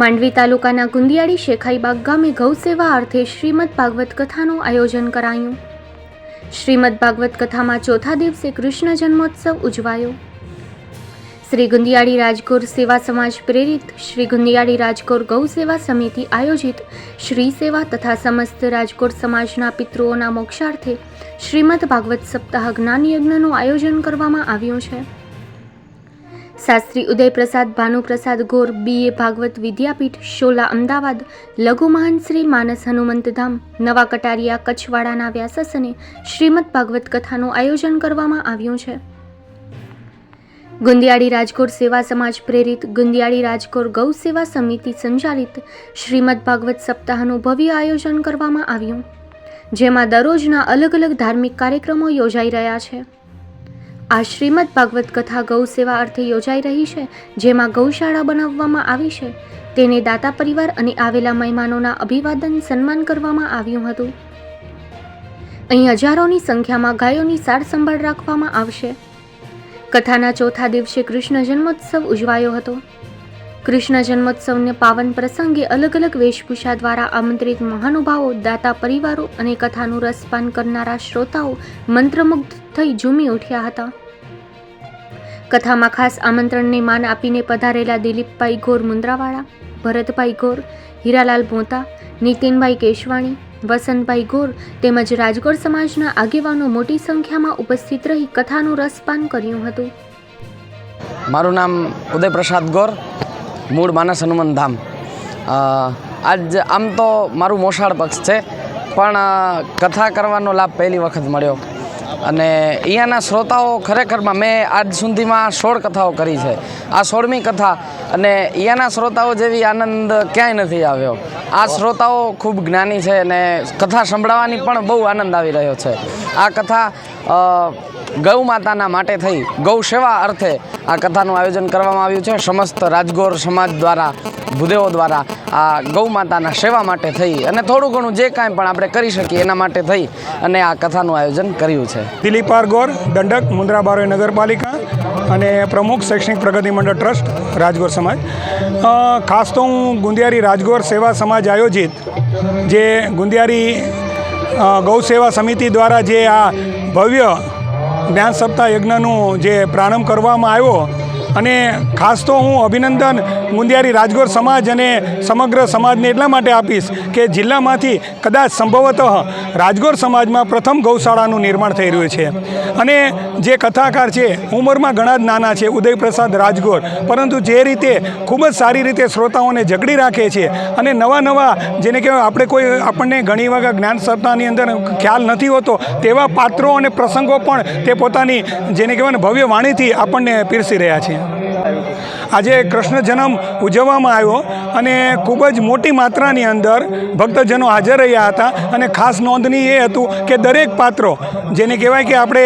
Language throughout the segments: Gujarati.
માંડવી તાલુકાના ગુંદિયાળી શેખાઈબાગ ગામે ગૌસેવા અર્થે શ્રીમદ ભાગવત કથાનું આયોજન કરાયું. શ્રીમદ ભાગવત કથામાં ચોથા દિવસે કૃષ્ણ જન્મોત્સવ ઉજવાયો. શ્રી ગુંદિયાળી રાજગોર સેવા સમાજ પ્રેરિત શ્રી ગુંદિયાળી રાજગોર ગૌ સેવા સમિતિ આયોજિત શ્રી સેવા તથા સમસ્ત રાજકોટ સમાજના પિતૃઓના મોક્ષાર્થે શ્રીમદ ભાગવત સપ્તાહ જ્ઞાન યજ્ઞનું આયોજન કરવામાં આવ્યું છે. શાસ્ત્રી ઉદયપ્રસાદ, ભાનુપ્રસાદ ગોર બીએ ભાગવત વિદ્યાપીઠ, શોલા અમદાવાદ, લઘુ મહંત શ્રી માનસ હનુમંતધામ નવા કટારિયા, કચ્છવાડાના વ્યાસસને શ્રીમદ ભાગવત કથાનું આયોજન કરવામાં આવ્યું છે. ગુંદિયાળી રાજકોટ સેવા સમાજ પ્રેરિત ગુંદિયાળી રાજકોટ ગૌ સેવા સમિતિ સંચાલિત શ્રીમદ ભાગવત સપ્તાહનું ભવ્ય આયોજન કરવામાં આવ્યું, જેમાં દરરોજના અલગ અલગ ધાર્મિક કાર્યક્રમો યોજાઈ રહ્યા છે. આ શ્રીમદ ભાગવત કથા ગૌ સેવા અર્થે યોજાઈ રહી છે, જેમાં ગૌશાળા બનાવવામાં આવી છે. તેને દાતા પરિવાર અને આવેલા મહેમાનોના અભિવાદન સન્માન કરવામાં આવ્યું હતું. અહીં હજારોની સંખ્યામાં ગાયોની સાર સંભાળ રાખવામાં આવશે. કથાના ચોથા દિવસે કૃષ્ણ જન્મોત્સવ ઉજવાયો હતો. કૃષ્ણ જન્મોત્સવને પાવન પ્રસંગે અલગ અલગ વેશભૂષા દ્વારા આમંત્રિત મહાનુભાવો, દાતા પરિવારો અને કથાનું રસપાન કરનારા શ્રોતાઓ મંત્રમુગ્ધ થઈ ઝૂમી ઉઠ્યા હતા. કથામાં ખાસ આમંત્રણને માન આપીને પધારેલા દિલીપભાઈ ગોર મુંદ્રાવાળા, ભરતભાઈ ગોર, હીરાલાલ ભોતા, નીતિનભાઈ કેશવાણી, વસંતભાઈ ગોર તેમજ રાજકોટ સમાજના આગેવાનો મોટી સંખ્યામાં ઉપસ્થિત રહી કથાનું રસપાન કર્યું હતું. મારું નામ ઉદયપ્રસાદ ગોર, મૂળ માનસ હનુમાન ધામ. આજ આમ તો મારું મોસાળ પક્ષ છે, પણ કથા કરવાનો લાભ પહેલી વખત મળ્યો. અને અહીંયાના શ્રોતાઓ ખરેખરમાં મેં આજ સુધીમાં સોળ કથાઓ કરી છે. આ સોળમી કથા અને અહીંયાના શ્રોતાઓ જેવી આનંદ ક્યાંય નથી આવ્યો. આ શ્રોતાઓ ખૂબ જ્ઞાની છે અને કથા સંભળાવવાની પણ બહુ આનંદ આવી રહ્યો છે. આ કથા ગૌ માતાના માટે થઈ ગૌ સેવા અર્થે આ કથાનું આયોજન કરવામાં આવ્યું છે. સમસ્ત રાજગોર સમાજ દ્વારા, ભૂદેવો દ્વારા આ ગૌ માતાના સેવા માટે થઈ અને થોડું ઘણું જે કાંઈ પણ આપણે કરી શકીએ એના માટે થઈ અને આ કથાનું આયોજન કર્યું છે. દિલીપ આરગોર દંડક, મુન્દ્રા બારોઈ નગરપાલિકા અને પ્રમુખ શૈક્ષણિક પ્રગતિ મંડળ ટ્રસ્ટ, રાજગોર સમાજ. ખાસ તો હું ગુંદિયારી રાજગોર સેવા સમાજ આયોજિત, જે ગુંદિયારી ગૌ સેવા સમિતિ દ્વારા જે આ ભવ્ય જ્ઞાન સપ્તાહ યજ્ઞનું જે પ્રારંભ કરવામાં આવ્યો અને ખાસ તો હું અભિનંદન મુંદિયારી રાજગોર સમાજ અને સમગ્ર સમાજને એટલા માટે આપીશ કે જિલ્લામાંથી કદાચ સંભવતઃ રાજગોર સમાજમાં પ્રથમ ગૌશાળાનું નિર્માણ થઈ રહ્યું છે. અને જે કથાકાર છે, ઉંમરમાં ઘણા જ નાના છે, ઉદયપ્રસાદ રાજગોર, પરંતુ જે રીતે ખૂબ જ સારી રીતે શ્રોતાઓને જકડી રાખે છે અને નવા નવા જેને કહેવાય આપણે કોઈ આપણને ઘણી વખત જ્ઞાન સપ્તાહની અંદર ખ્યાલ નથી હોતો, તેવા પાત્રો અને પ્રસંગો પણ તે પોતાની જેને કહેવાય ભવ્ય વાણીથી આપણને પીરસી રહ્યા છે. આજે કૃષ્ણ જન્મ ઉજવવામાં આવ્યો અને ખૂબ જ મોટી માત્રાની અંદર ભક્તજનો હાજર રહ્યા હતા અને ખાસ નોંધની એ હતું કે દરેક પાત્રો, જેને કહેવાય કે આપણે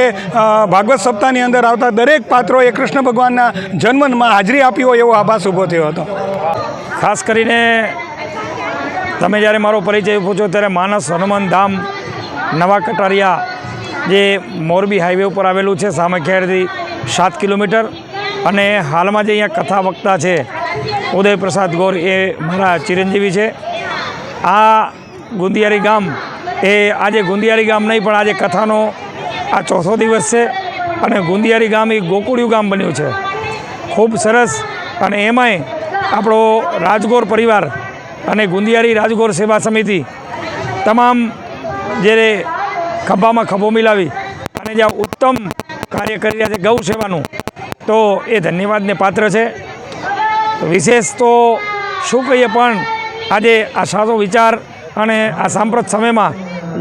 ભાગવત સપ્તાહની અંદર આવતા દરેક પાત્રોએ કૃષ્ણ ભગવાનના જન્મમાં હાજરી આપી હોય એવો આભાસ ઊભો થયો હતો. ખાસ કરીને તમે જ્યારે મારો પરિચય પૂછો ત્યારે માનસ હનુમાન ધામ, નવા કટારિયા, જે મોરબી હાઈવે ઉપર આવેલું છે સામખિયાળથી સાત કિલોમીટર અને હાલમાં જે અહીંયા કથા વક્તા છે, ઉદયપ્રસાદ ગોર એ મારા ચિરંજીવી છે. આ ગુંદિયારી ગામ એ આજે ગુંદિયારી ગામ નહીં, પણ આજે કથાનો આ ચોથો દિવસ છે અને ગુંદિયારી ગામ એ ગોકુળિયું ગામ બન્યું છે. ખૂબ સરસ અને એમાંય આપણો રાજગોર પરિવાર અને ગુંદિયારી રાજગોર સેવા સમિતિ તમામ જે ખભામાં ખભો મિલાવી અને જે ઉત્તમ કાર્ય કરી રહ્યા છે ગૌ સેવાનું તો એ ધન્યવાદને પાત્ર છે. વિશેષ તો શું કહીએ પણ આજે આ સાચો વિચાર અને આ સાંપ્રત સમયમાં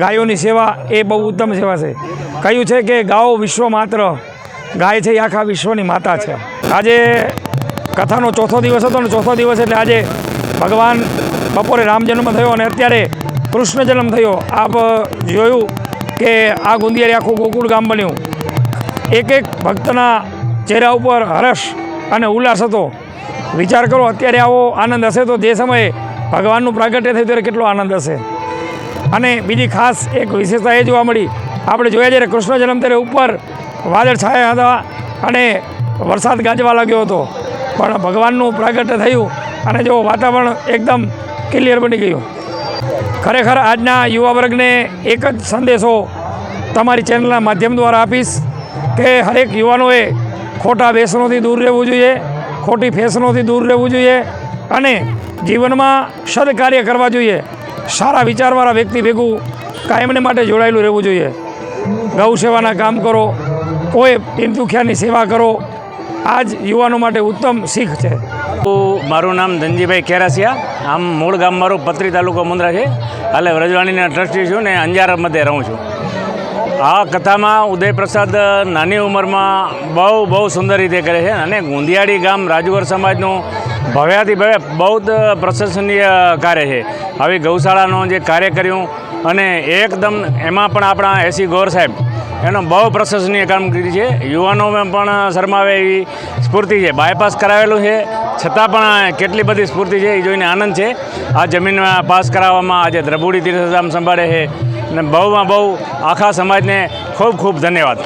ગાયોની સેવા એ બહુ ઉત્તમ સેવા છે. કહ્યું છે કે ગાઓ વિશ્વ માત્ર, ગાય છે એ આખા વિશ્વની માતા છે. આજે કથાનો ચોથો દિવસ હતો અને ચોથો દિવસ એટલે આજે ભગવાન બપોરે રામ જન્મ થયો અને અત્યારે કૃષ્ણ જન્મ થયો. આપ જોયું કે આ ગુંદિયારી આખું ગોકુળ ગામ બન્યું. એક એક ભક્તના ચહેરા ઉપર હર્ષ અને ઉલ્લાસ હતો. વિચાર કરો, અત્યારે આવો આનંદ હશે તો જે સમયે ભગવાનનું પ્રાગટ્ય થયું ત્યારે કેટલો આનંદ હશે. અને બીજી ખાસ એક વિશેષતા એ જોવા મળી. આપણે જોયા જ્યારે કૃષ્ણ જન્મ ત્યારે ઉપર વાદળ છાયા હતા અને વરસાદ ગાજવા લાગ્યો હતો. પણ ભગવાનનું પ્રાગટ્ય થયું અને જો વાતાવરણ એકદમ ક્લિયર બની ગયું. ખરેખર આજના યુવા વર્ગને એક જ સંદેશો તમારી ચેનલના માધ્યમ દ્વારા આપીશ કે હરેક યુવાનોએ ખોટા વ્યસનોથી દૂર રહેવું જોઈએ, ખોટી ફેશનોથી દૂર રહેવું જોઈએ અને જીવનમાં સદકાર્ય કરવા જોઈએ. સારા વિચારવાળા વ્યક્તિ ભેગું કાયમને માટે જોડાયેલું રહેવું જોઈએ. ગૌ સેવાના કામ કરો, કોઈ પિંતુખ્યાની સેવા કરો. આ જ યુવાનો માટે ઉત્તમ શીખ છે. મારું નામ ધનજીભાઈ ખેરાસિયા. આમ મૂળ ગામ મારું પત્રી તાલુકો મુંદ્રા છે. હાલે વ્રજવાણીના ટ્રસ્ટી છું ને અંજાર મધ્યે રહું છું. આ કથામાં ઉદયપ્રસાદ નાની ઉંમરમાં બહુ બહુ સુંદર રીતે કરે છે અને ગુંદિયાળી ગામ રાજુવર સમાજનું ભવ્યાથી ભવ્ય બહુ જ પ્રશંસનીય કાર્ય છે. આવી ગૌશાળાનું જે કાર્ય કર્યું અને એકદમ એમાં પણ આપણા એસી ગોર સાહેબ એનો બહુ પ્રશંસનીય કામગીરી છે. યુવાનોમાં પણ શરમાવે એવી સ્ફૂર્તિ છે. બાયપાસ કરાવેલું છે. છતાં પણ કેટલી બધી સ્ફૂર્તિ છે એ જોઈને આનંદ છે. આ જમીનમાં પાસ કરાવવામાં આજે દ્રબુડી તીર્થધામ સંભાળે છે. અને બહુમાં બહુ આખા સમાજને ખૂબ ખૂબ ધન્યવાદ.